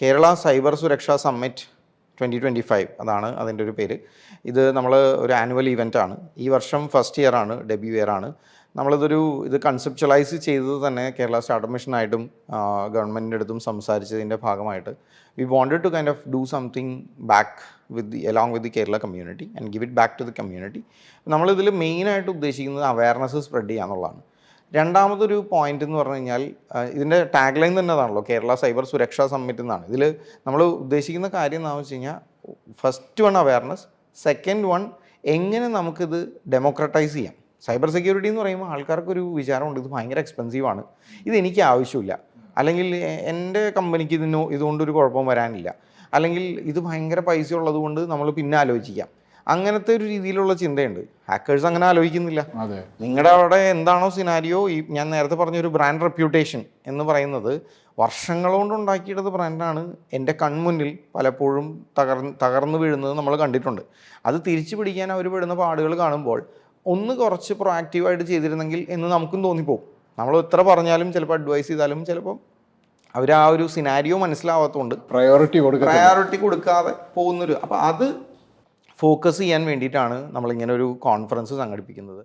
Kerala cyber സുരക്ഷാ summit twenty twenty five അതാണ് അതിന്റെ ഒരു പേര്. ഇത് നമ്മൾ ഒരു ആനുവൽ ഇവന്റ് ആണ് ഈ വർഷം ഫസ്റ്റ് ഇയർ ആണ് ഡെബ്യൂ ഇയർ ആണ്. നമ്മളിതൊരു ഇത് കൺസെപ്ച്വലൈസ് ചെയ്തത് തന്നെ കേരള സ്റ്റാർട്ടപ്പ് മിഷനായിട്ടും ഗവൺമെന്റിന്റെ അടുത്തും സംസാരിച്ചതിന്റെ ഭാഗമായിട്ട്. We wanted to kind of do something back with the along with the Kerala community and give it back to the community നമ്മളിതിൽ മെയിനായിട്ട് ഉദ്ദേശിക്കുന്നത് അവയർനെസ് സ്പ്രെഡ് ചെയ്യുക എന്നുള്ളതാണ് രണ്ടാമതൊരു പോയിന്റ് എന്ന് പറഞ്ഞു കഴിഞ്ഞാൽ ഇതിന്റെ ടാഗ് ലൈൻ തന്നെ അതാണല്ലോ കേരള സൈബർ സുരക്ഷാ സമ്മിറ്റ് എന്നാണ്. ഇതിൽ നമ്മൾ ഉദ്ദേശിക്കുന്ന കാര്യം എന്താണെന്ന് വെച്ച് കഴിഞ്ഞാൽ first one awareness second one എങ്ങനെ നമുക്കിത് ഡെമോക്രറ്റൈസ് ചെയ്യാം. സൈബർ സെക്യൂരിറ്റി എന്ന് പറയുമ്പോൾ ആൾക്കാർക്കൊരു വിചാരമുണ്ട് ഇത് ഭയങ്കര എക്സ്പെൻസീവ് ആണ്. ഇത് എനിക്ക് ആവശ്യമില്ല. അല്ലെങ്കിൽ എന്റെ കമ്പനിക്ക് ഇതിനോ ഇതുകൊണ്ടൊരു കുഴപ്പം വരാനില്ല. അല്ലെങ്കിൽ ഇത് ഭയങ്കര പൈസ ഉള്ളത് കൊണ്ട് നമ്മൾ പിന്നെ ആലോചിക്കാം. അങ്ങനത്തെ ഒരു രീതിയിലുള്ള ചിന്തയുണ്ട്. ഹാക്കേഴ്സ് അങ്ങനെ ആലോചിക്കുന്നില്ല. നിങ്ങളുടെ അവിടെ എന്താണോ സിനാരിയോ ഈ ഞാൻ നേരത്തെ പറഞ്ഞ ഒരു ബ്രാൻഡ് റെപ്യൂട്ടേഷൻ എന്ന് പറയുന്നത് വർഷങ്ങൾ കൊണ്ട് ഉണ്ടാക്കിയെടുത്ത ബ്രാൻഡാണ് എന്റെ കൺമുന്നിൽ പലപ്പോഴും തകർ തകർന്നു വീഴുന്നത് നമ്മൾ കണ്ടിട്ടുണ്ട്. അത് തിരിച്ചു പിടിക്കാൻ അവർ പെടുന്ന പാടുകൾ കാണുമ്പോൾ ഒന്ന് കുറച്ച് പ്രൊആക്റ്റീവായിട്ട് ചെയ്തിരുന്നെങ്കിൽ എന്ന് നമുക്കും തോന്നിപ്പോവും. നമ്മൾ എത്ര പറഞ്ഞാലും ചിലപ്പോൾ അഡ്വൈസ് ചെയ്താലും ചിലപ്പോൾ അവർ ആ ഒരു സിനാരിയോ മനസ്സിലാവാത്തതുകൊണ്ട് പ്രയോറിറ്റി കൊടുക്കുക പ്രയോറിറ്റി കൊടുക്കാതെ പോകുന്നൊരു അപ്പോൾ അത് ഫോക്കസ് ചെയ്യാൻ വേണ്ടിയിട്ടാണ് നമ്മളിങ്ങനെ ഒരു കോൺഫറൻസ് സംഘടിപ്പിക്കുന്നത്.